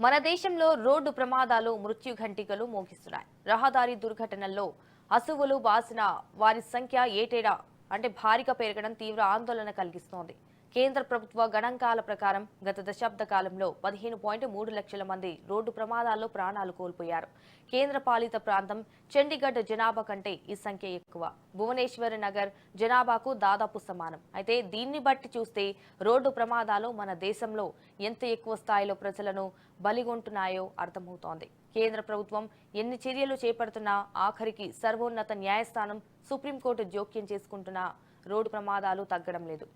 మన దేశంలో రోడ్డు ప్రమాదాలు మృత్యు ఘంటికలు మోగిస్తున్నాయి. రహదారి దుర్ఘటనల్లో అసువులు బాసిన వారి సంఖ్య ఏటేడా? అంటే భారీగా పెరగడం తీవ్ర ఆందోళన కలిగిస్తోంది. కేంద్ర ప్రభుత్వ గణాంకాల ప్రకారం గత దశాబ్ద కాలంలో పదిహేను పాయింట్ మూడు లక్షల మంది రోడ్డు ప్రమాదాల్లో ప్రాణాలు కోల్పోయారు. కేంద్ర పాలిత ప్రాంతం చండీగఢ్ జనాభా కంటే ఈ సంఖ్య ఎక్కువ. భువనేశ్వర్ నగర్ జనాభాకు దాదాపు సమానం. అయితే దీన్ని బట్టి చూస్తే రోడ్డు ప్రమాదాలు మన దేశంలో ఎంత ఎక్కువ స్థాయిలో ప్రజలను బలిగొంటున్నాయో అర్థమవుతోంది. కేంద్ర ప్రభుత్వం ఎన్ని చర్యలు చేపడుతున్నా ఆఖరికి సర్వోన్నత న్యాయస్థానం సుప్రీంకోర్టు జోక్యం చేసుకుంటున్నా రోడ్డు ప్రమాదాలు తగ్గడం లేదు.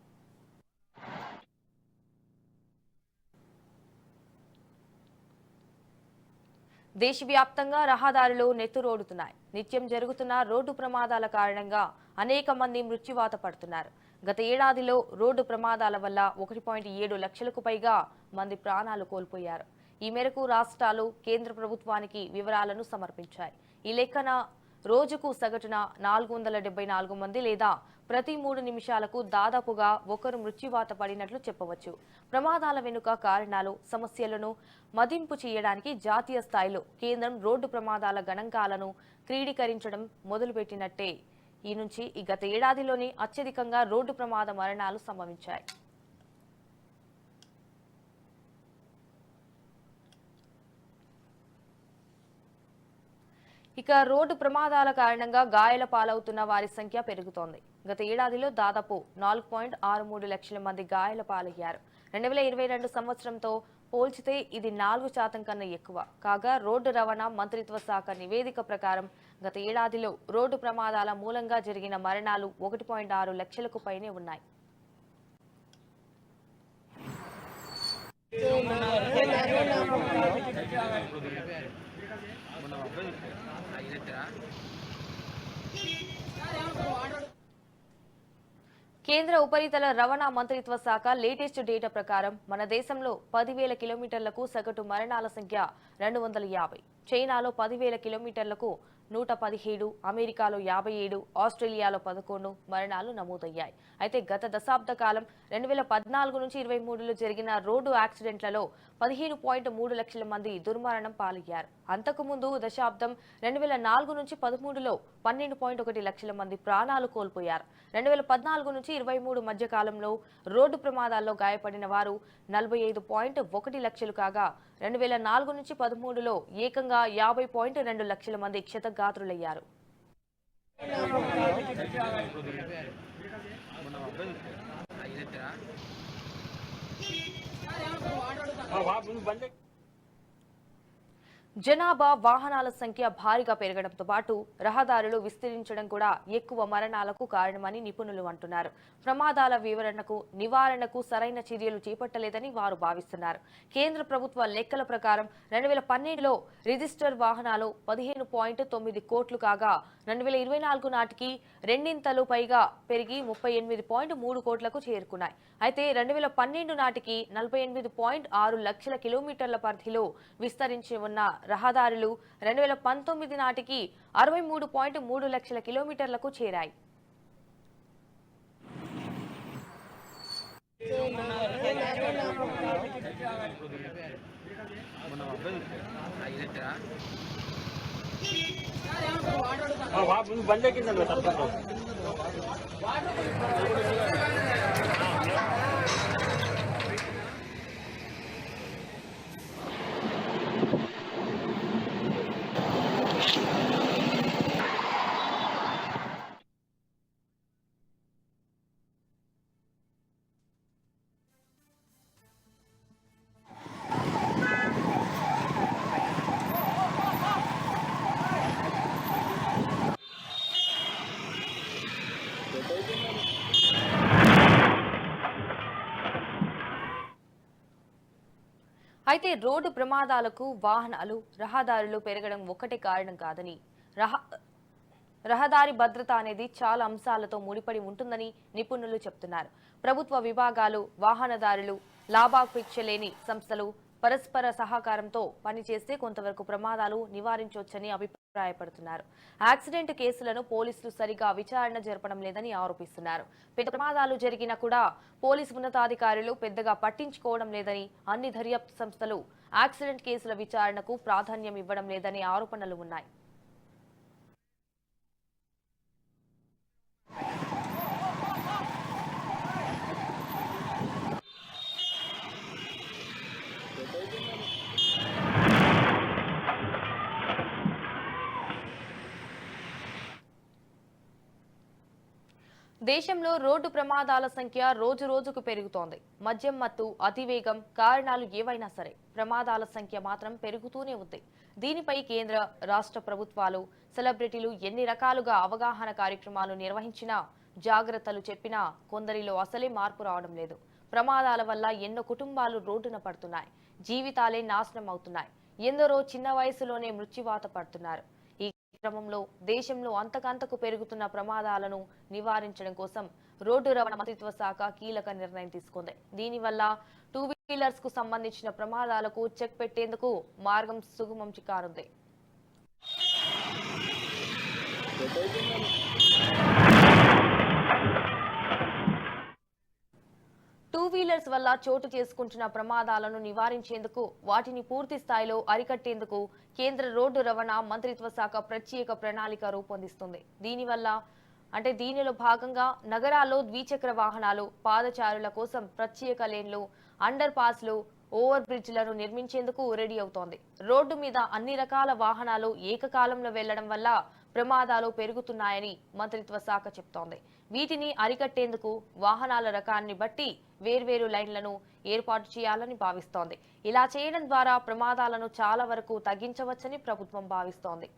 దేశవ్యాప్తంగా రహదారులు నెత్తురోడుతున్నాయి. నిత్యం జరుగుతున్న రోడ్డు ప్రమాదాల కారణంగా అనేక మంది మృత్యువాత పడుతున్నారు. గత ఏడాదిలో రోడ్డు ప్రమాదాల వల్ల ఒకటి పాయింట్ ఏడు లక్షలకు పైగా మంది ప్రాణాలు కోల్పోయారు. ఈ మేరకు రాష్ట్రాలు కేంద్ర ప్రభుత్వానికి వివరాలను సమర్పించాయి. ఈ లెక్కన రోజుకు సగటున నాలుగు వందల డెబ్బై నాలుగు మంది లేదా ప్రతి మూడు నిమిషాలకు దాదాపుగా ఒకరు మృత్యువాత పడినట్లు చెప్పవచ్చు. ప్రమాదాల వెనుక కారణాలు సమస్యలను మదింపు చేయడానికి జాతీయ స్థాయిలో కేంద్రం రోడ్డు ప్రమాదాల గణాంకాలను క్రీడీకరించడం మొదలుపెట్టినట్టే. ఈ నుంచి ఈ గత ఏడాదిలోనే అత్యధికంగా రోడ్డు ప్రమాద మరణాలు సంభవించాయి. ఇక రోడ్డు ప్రమాదాల కారణంగా గాయాల పాలవుతున్న వారి సంఖ్య పెరుగుతోంది. గత ఏడాదిలో దాదాపు నాలుగు పాయింట్ ఆరు మూడు లక్షల మంది గాయాల పాలయ్యారు. రెండు వేల ఇరవై రెండు సంవత్సరంతో పోల్చితే ఇది నాలుగు శాతం కన్నా ఎక్కువ. కాగా రోడ్డు రవాణా మంత్రిత్వ శాఖ నివేదిక ప్రకారం గత ఏడాదిలో రోడ్డు ప్రమాదాల మూలంగా జరిగిన మరణాలు ఒకటి పాయింట్ ఆరు లక్షలకు పైనే ఉన్నాయి. కేంద్ర ఉపరితల రవాణా మంత్రిత్వ శాఖ లేటెస్ట్ డేటా ప్రకారం మన దేశంలో పదివేల కిలోమీటర్లకు సగటు మరణాల సంఖ్య రెండు వందల యాభై. చైనాలో పదివేల కిలోమీటర్లకు నూట పదిహేడు అమెరికాలో యాభై ఏడు ఆస్ట్రేలియాలో పదకొండు మరణాలు నమోదయ్యాయి. అయితే గత దశాబ్ద కాలం రెండు వేల పద్నాలుగు నుంచి ఇరవై మూడులో జరిగిన రోడ్డు యాక్సిడెంట్లలో పదిహేను పాయింట్ మూడు లక్షల మంది దుర్మరణం పాలయ్యారు. అంతకుముందు దశాబ్దం రెండు వేల నాలుగు నుంచి పదమూడులో పన్నెండు పాయింట్ ఒకటి లక్షల మంది ప్రాణాలు కోల్పోయారు. రెండు వేల పద్నాలుగు నుంచి ఇరవై మూడు మధ్య కాలంలో రోడ్డు ప్రమాదాల్లో గాయపడిన వారు నలభై ఐదు పాయింట్ ఒకటి లక్షలు కాగా రెండు వేల నాలుగు నుంచి పదమూడులో ఏకంగా యాభై పాయింట్ రెండు లక్షల మంది క్షతగాత్రులయ్యారు జనాభా వాహనాల సంఖ్య భారీగా పెరగడంతో పాటు రహదారులు విస్తరించడం కూడా ఎక్కువ మరణాలకు కారణమని నిపుణులు అంటున్నారు. ప్రమాదాల వివరణకు నివారణకు సరైన చర్యలు చేపట్టలేదని వారు భావిస్తున్నారు. కేంద్ర ప్రభుత్వ లెక్కల ప్రకారం రెండు వేల పన్నెండులో రిజిస్టర్ వాహనాలు పదిహేను పాయింట్ తొమ్మిది కోట్లు కాగా రెండు వేల ఇరవై నాలుగు నాటికి రెండింతలు పైగా పెరిగి ముప్పై ఎనిమిది పాయింట్ మూడు కోట్లకు చేరుకున్నాయి. అయితే రెండు వేల పన్నెండు నాటికి నలభై ఎనిమిది పాయింట్ ఆరు లక్షల కిలోమీటర్ల పరిధిలో విస్తరించి ఉన్న రహదారులు రెండు వేల పంతొమ్మిది నాటికి అరవై మూడు పాయింట్ మూడు లక్షల కిలోమీటర్లకు చేరాయి. ముందు అయితే రోడ్డు ప్రమాదాలకు వాహనాలు రహదారులు పెరగడం ఒక్కటే కారణం కాదని రహ రహదారి భద్రత అనేది చాలా అంశాలతో ముడిపడి ఉంటుందని నిపుణులు చెప్తున్నారు. ప్రభుత్వ విభాగాలు వాహనదారులు లాభాపేక్ష లేని సంస్థలు పరస్పర సహకారంతో పనిచేస్తే కొంతవరకు ప్రమాదాలు నివారించవచ్చని అభిప్రాయపడుతున్నారు. యాక్సిడెంట్ కేసులను పోలీసులు సరిగా విచారణ జరపడం లేదని ఆరోపిస్తున్నారు. పెద్ద ప్రమాదాలు జరిగినా కూడా పోలీసు ఉన్నతాధికారులు పెద్దగా పట్టించుకోవడం లేదని అన్ని దర్యాప్తు సంస్థలు యాక్సిడెంట్ కేసుల విచారణకు ప్రాధాన్యం ఇవ్వడం లేదని ఆరోపణలు ఉన్నాయి. దేశంలో రోడ్డు ప్రమాదాల సంఖ్య రోజు రోజుకు పెరుగుతోంది. మద్యం మత్తు అతివేగం కారణాలు ఏవైనా సరే ప్రమాదాల సంఖ్య మాత్రం పెరుగుతూనే ఉంది. దీనిపై కేంద్ర రాష్ట్ర ప్రభుత్వాలు సెలబ్రిటీలు ఎన్ని రకాలుగా అవగాహన కార్యక్రమాలు నిర్వహించినా జాగ్రత్తలు చెప్పినా కొందరిలో అసలే మార్పు రావడం లేదు. ప్రమాదాల వల్ల ఎన్నో కుటుంబాలు రోడ్డున పడుతున్నాయి. జీవితాలే నాశనం అవుతున్నాయి. ఎందరో చిన్న వయసులోనే మృత్యువాత పడుతున్నారు. క్రమంలో దేశంలో అంతకంతకు పెరుగుతున్న ప్రమాదాలను నివారించడం కోసం రోడ్డు రవాణా మంత్రిత్వ శాఖ కీలక నిర్ణయం తీసుకుంది. దీనివల్ల టూ వీలర్స్కు సంబంధించిన ప్రమాదాలకు చెక్ పెట్టేందుకు మార్గం సుగమం చికారుంది. వల్ల చోటు చేసుకుంటున్న ప్రమాదాలను నివారించేందుకు వాటిని పూర్తి స్థాయిలో అరికట్టేందుకు కేంద్ర రోడ్డు రవాణా మంత్రిత్వ శాఖ ప్రత్యేక ప్రణాళిక రూపొందిస్తుంది. దీనివల్ల అంటే దీనిలో భాగంగా నగరాల్లో ద్విచక్ర వాహనాలు పాదచారుల కోసం ప్రత్యేక లేన్లు అండర్ పాస్లు ఓవర్ బ్రిడ్జ్లను నిర్మించేందుకు రెడీ అవుతోంది. రోడ్డు మీద అన్ని రకాల వాహనాలు ఏకకాలంలో వెళ్ళడం వల్ల ప్రమాదాలు పెరుగుతున్నాయని మంత్రిత్వ శాఖ చెప్తోంది. వీటిని అరికట్టేందుకు వాహనాల రకాన్ని బట్టి వేర్వేరు లైన్లను ఏర్పాటు చేయాలని భావిస్తోంది. ఇలా చేయడం ద్వారా ప్రమాదాలను చాలా వరకు తగ్గించవచ్చని ప్రభుత్వం భావిస్తోంది.